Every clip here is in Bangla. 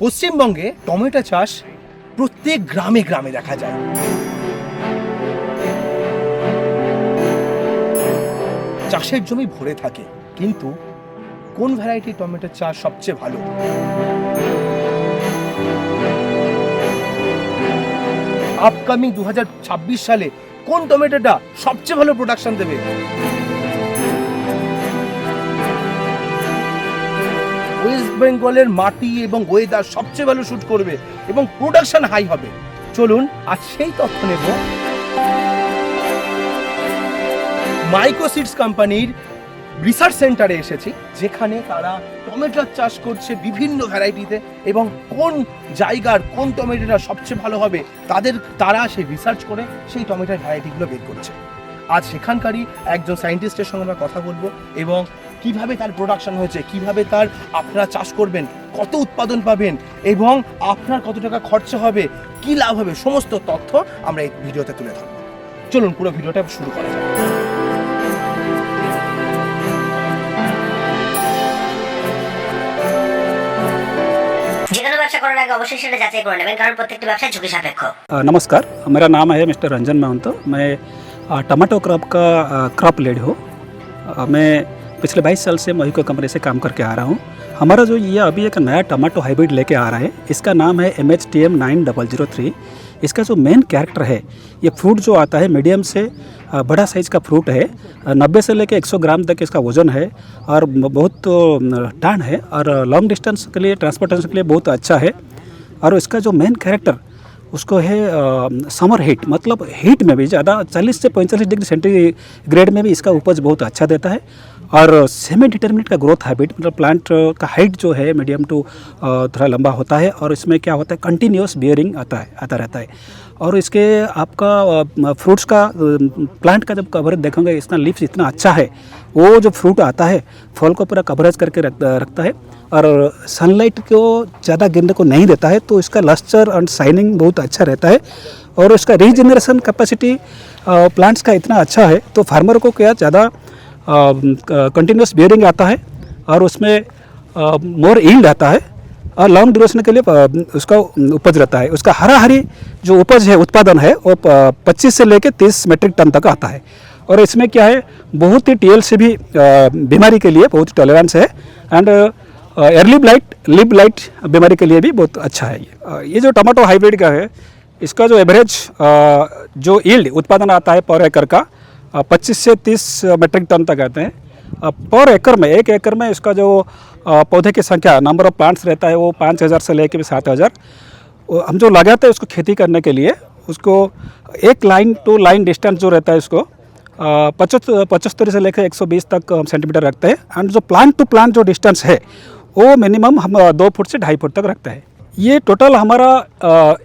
পশ্চিমবঙ্গে টমেটো চাষ প্রত্যেক গ্রামে গ্রামে দেখা যায়। চাষের জমি ভরে থাকে, কিন্তু কোন ভ্যারাইটি টমেটো চাষ সবচেয়ে ভালো? আপকামিং দু হাজার ছাব্বিশ সালে কোন টমেটোটা সবচেয়ে ভালো প্রোডাকশন দেবে? ওয়েস্ট বেঙ্গলের মাটি এবং ওয়েদার সবচেয়ে ভালো শুট করবে এবং প্রোডাকশন হাই হবে। চলুন, আজ সেই তথ্য নেব। মাইক্রোসিডস কোম্পানির রিসার্চ সেন্টারে এসেছি, যেখানে তারা টমেটোর চাষ করছে বিভিন্ন ভ্যারাইটিতে এবং কোন জায়গার কোন টমেটোটা সবচেয়ে ভালো হবে, তাদের, তারা সেই রিসার্চ করে সেই টমেটোর ভ্যারাইটিগুলো বের করছে। আজ সেখানকারই একজন সায়েন্টিস্টের সঙ্গে আমরা কথা বলব এবং কিভাবে তার প্রোডাকশন হয়েছে কিভাবে তার আপনারা চাষ করবেন কত উৎপাদন পাবেন এবং আপনার কত টাকা খরচা হবে কি লাভ হবে সমস্ত তথ্য আমরা এই ভিডিওতে তুলে ধরবো চলুন পুরো ভিডিওটা শুরু করা যাক যে কোনো ব্যবসা করার আগে অবশ্যই সেটা যাচাই করে নেবেন কারণ প্রত্যেকটি ব্যবসা ঝুঁকি সাপেক্ষ अ, नमस्कार मेरा नाम है मिस्टर रंजन महंतो मैं अ, टमाटो क्रॉप का अ, क्रॉप लीड हूँ अ, मैं पिछले 22 साल से मोहिको कंपनी से काम करके आ रहा हूँ। हमारा जो ये अभी एक नया टमाटो हाइब्रिड लेके आ रहा है, इसका नाम है M H T M nine double zero three इसका जो मेन कैरेक्टर है, ये फ्रूट जो आता है मीडियम से बड़ा साइज़ का फ्रूट है नब्बे से लेकर 100 ग्राम तक इसका वज़न है, और बहुत टान है, और लॉन्ग डिस्टेंस के लिए ट्रांसपोर्टेशन के लिए बहुत अच्छा है। और इसका जो मेन कैरेक्टर उसको है समर हीट मतलब हीट में भी, ज़्यादा 40 से 45 डिग्री सेंटीग्रेड में भी इसका उपज बहुत अच्छा देता है। और सेमी डिटर्मिनेट का ग्रोथ हैबिट मतलब प्लांट का हाइट जो है मीडियम टू थोड़ा लंबा होता है और इसमें क्या होता है कंटिन्यूस बियरिंग आता है आता रहता है। और इसके आपका फ्रूट्स का प्लांट का जब कवरेज देखोगे इसका लीव्स इतना अच्छा है वो जो फ्रूट आता है फल को पूरा कवरेज करके रख, रखता है और सनलाइट को ज़्यादा गिरने को नहीं देता है तो इसका लस्चर एंड शाइनिंग बहुत अच्छा रहता है और इसका रीजनरेशन कैपेसिटी प्लांट्स का इतना अच्छा है तो फार्मर को क्या ज़्यादा कंटिन्यूस बियरिंग आता है और उसमें मोर ईल्ड आता है और लॉन्ग ड्यूरेशन के लिए उसका उपज रहता है। उसका हरा हरी जो उपज है, उत्पादन है, वो पच्चीस से लेकर तीस मेट्रिक टन तक आता है। और इसमें क्या है, बहुत ही टीएल से भी बीमारी के लिए बहुत टॉलरेंस है and early blight leaf light बीमारी के लिए भी बहुत अच्छा है ये। ये जो टमाटो हाइब्रिड का है, इसका जो एवरेज जो ईल्ड उत्पादन आता है पर एकड़ का पच्चीस से तीस मेट्रिक टन तक आते हैं। पर एकड़ में, एक एकड़ में इसका जो पौधे की संख्या नंबर ऑफ़ प्लांट्स रहता है वो पाँच हज़ार से लेकर भी सात हज़ार। हम जो लगाते हैं उसको खेती करने के लिए, उसको एक लाइन टू लाइन डिस्टेंस जो रहता है उसको पचहत्तर पचहत्तर से लेकर 120 तक हम सेंटीमीटर रखते हैं। एंड जो प्लांट टू प्लांट जो डिस्टेंस है, वो मिनिमम हम दो फुट से ढाई फुट तक रखते हैं। ये टोटल हमारा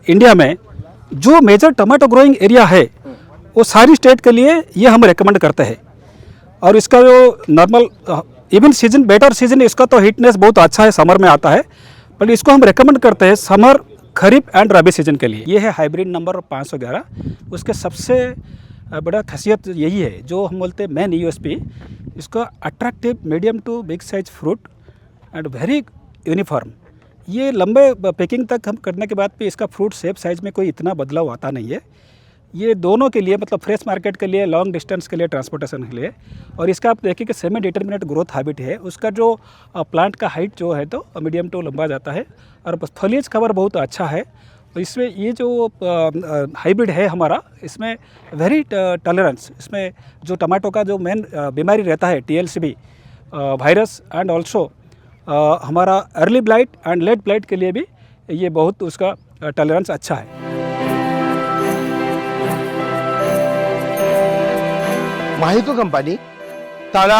इंडिया में जो मेजर टमाटो ग्रोइंग एरिया है वो सारी स्टेट के लिए ये हम रिकमेंड करते हैं। और इसका जो normal even season better season इसका तो हीटनेस बहुत अच्छा है समर में आता है। बट इसको हम रिकमेंड करते हैं summer kharif and rabi season के लिए। ये है हाइब्रिड नंबर 511 उसके सबसे बड़ा खासियत यही है, जो हम बोलते हैं मेन यूएसपी इसका attractive medium to big size fruit and very uniform ये लंबे पैकिंग तक हम करने के बाद भी इसका फ्रूट शेप साइज़ में कोई इतना बदलाव आता नहीं है। ये दोनों के लिए मतलब फ्रेश मार्केट के लिए लॉन्ग डिस्टेंस के लिए ट्रांसपोर्टेशन के लिए। और इसका आप देखिए कि सेमी डिटर्मिनेट ग्रोथ हैबिट है। उसका जो प्लांट का हाइट जो है तो मीडियम टू लंबा जाता है। और फलियज कवर बहुत अच्छा है। तो इसमें ये जो हाइब्रिड है हमारा, इसमें वेरी टॉलरेंस इसमें जो टमाटो का जो मेन बीमारी रहता है टीएलसीबी वायरस एंड ऑल्सो हमारा early blight and late blight के लिए भी ये बहुत उसका टॉलरेंस अच्छा है। মাহিকো কোম্পানি, তারা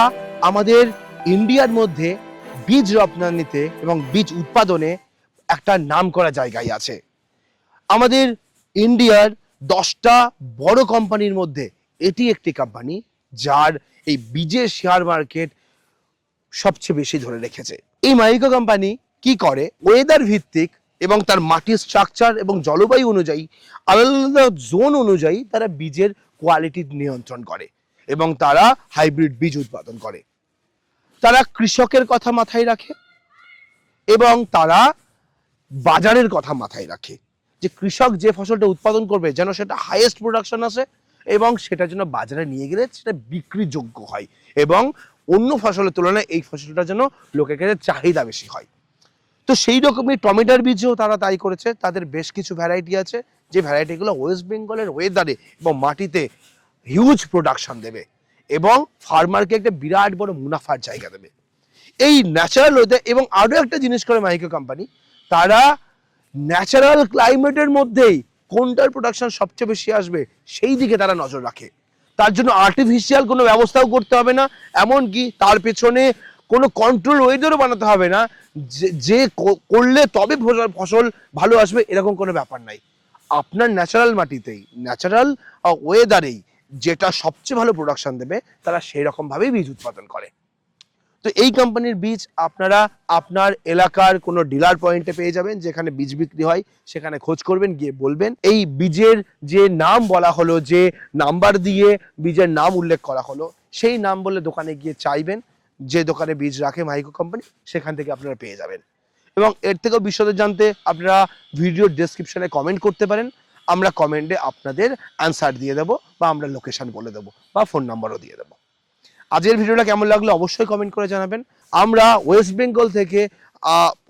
আমাদের ইন্ডিয়ার মধ্যে বীজ রপ্তানিতে এবং বীজ উৎপাদনে একটা নাম করা জায়গায় আছে। আমাদের ইন্ডিয়ার দশটা বড় কোম্পানির মধ্যে এটি একটি কোম্পানি যার এই বীজের শেয়ার মার্কেট সবচেয়ে বেশি ধরে রেখেছে। এই মাইকো কোম্পানি কি করে? ওয়েদার ভিত্তিক এবং তার মাটির স্ট্রাকচার এবং জলবায়ু অনুযায়ী, আলাদা আলাদা জোন অনুযায়ী তারা বীজের কোয়ালিটি নিয়ন্ত্রণ করে। এবং তারা হাইব্রিড বীজ উৎপাদন করে। তারা কৃষকের কথা মাথায় রাখে এবং তারা বাজারের কথা মাথায় রাখে যে কৃষক যে ফসলটা উৎপাদন করবে যেন সেটা হাইয়েস্ট প্রোডাকশন আসে এবং সেটা যেন বাজারে নিয়ে গেলে সেটা বিক্রিযোগ্য হয় এবং অন্য ফসলের তুলনায় এই ফসলটা যেন লোকের কাছে চাহিদা বেশি হয়। তো সেই রকমই টমেটোর বীজও তারা তাই করেছে। তাদের বেশ কিছু ভ্যারাইটি আছে। যে ভ্যারাইটিগুলো ওয়েস্ট বেঙ্গলের ওয়েদারে এবং মাটিতে হিউজ প্রোডাকশন দেবে এবং ফার্মারকে একটা বিরাট বড় মুনাফার জায়গা দেবে। এই ন্যাচারাল ওয়েদার এবং আরও একটা জিনিস করে মাইক্রো কোম্পানি তারা ন্যাচারাল ক্লাইমেটের মধ্যেই কোনটার প্রোডাকশন সবচেয়ে বেশি আসবে সেই দিকে তারা নজর রাখে। তার জন্য আর্টিফিশিয়াল কোনো ব্যবস্থাও করতে হবে না, এমনকি তার পেছনে কোনো কন্ট্রোল ওয়েদারও বানাতে হবে না, যে- করলে তবে ফসল ভালো আসবে, এরকম কোনো ব্যাপার নাই। আপনার ন্যাচারাল মাটিতেই ন্যাচারাল ওয়েদারেই যেটা সবচেয়ে ভালো প্রোডাকশন দেবে, তারা সেই রকমভাবেই বীজ উৎপাদন করে। তো এই কোম্পানির বীজ আপনারা আপনার এলাকার কোনো ডিলার পয়েন্টে পেয়ে যাবেন, যেখানে বীজ বিক্রি হয়, সেখানে খোঁজ করবেন, গিয়ে বলবেন। এই বীজের যে নাম বলা হলো, যে নাম্বার দিয়ে বীজের নাম উল্লেখ করা হলো, সেই নাম বলে দোকানে গিয়ে চাইবেন, যে দোকানে বীজ রাখে মাইক্রো কোম্পানি সেখান থেকে আপনারা পেয়ে যাবেন। এবং এর থেকেও বিশদে জানতে আপনারা ভিডিও ডেসক্রিপশনে কমেন্ট করতে পারেন। আমরা কমেন্টে আপনাদের অ্যান্সার দিয়ে দেবো বা আমরা লোকেশন বলে দেবো বা ফোন নাম্বারও দিয়ে দেবো। আজকের ভিডিওটা কেমন লাগল অবশ্যই কমেন্ট করে জানাবেন। আমরা ওয়েস্ট বেঙ্গল থেকে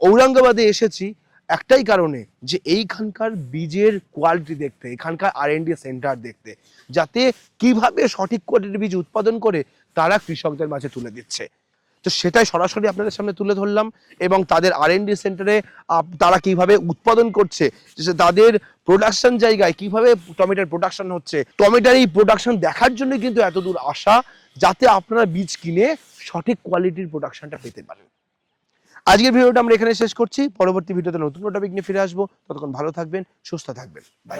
ঔরঙ্গাবাদে এসেছি। একটাই কারণে যে এইখানকার বীজের কোয়ালিটি দেখতে, এখানকার আর সেন্টার দেখতে, যাতে কীভাবে সঠিক কোয়ালিটির বীজ উৎপাদন করে তারা কৃষকদের মাঝে তুলে দিচ্ছে। তো সেটাই সরাসরি আপনাদের সামনে তুলে ধরলাম এবং তাদের আর এন ডি সেন্টারে তারা কীভাবে উৎপাদন করছে তাদের প্রোডাকশন জায়গায় কীভাবে টমেটোর প্রোডাকশন হচ্ছে, টমেটোর এই প্রোডাকশন দেখার জন্য কিন্তু এত দূর আসা যাতে আপনারা বীজ কিনে সঠিক কোয়ালিটির প্রোডাকশনটা পেতে পারেন। আজকের ভিডিওটা আমরা এখানে শেষ করছি, পরবর্তী ভিডিওতে নতুন কোনো টপিক নিয়ে ফিরে আসব। ততক্ষণ ভালো থাকবেন, সুস্থ থাকবেন। বাই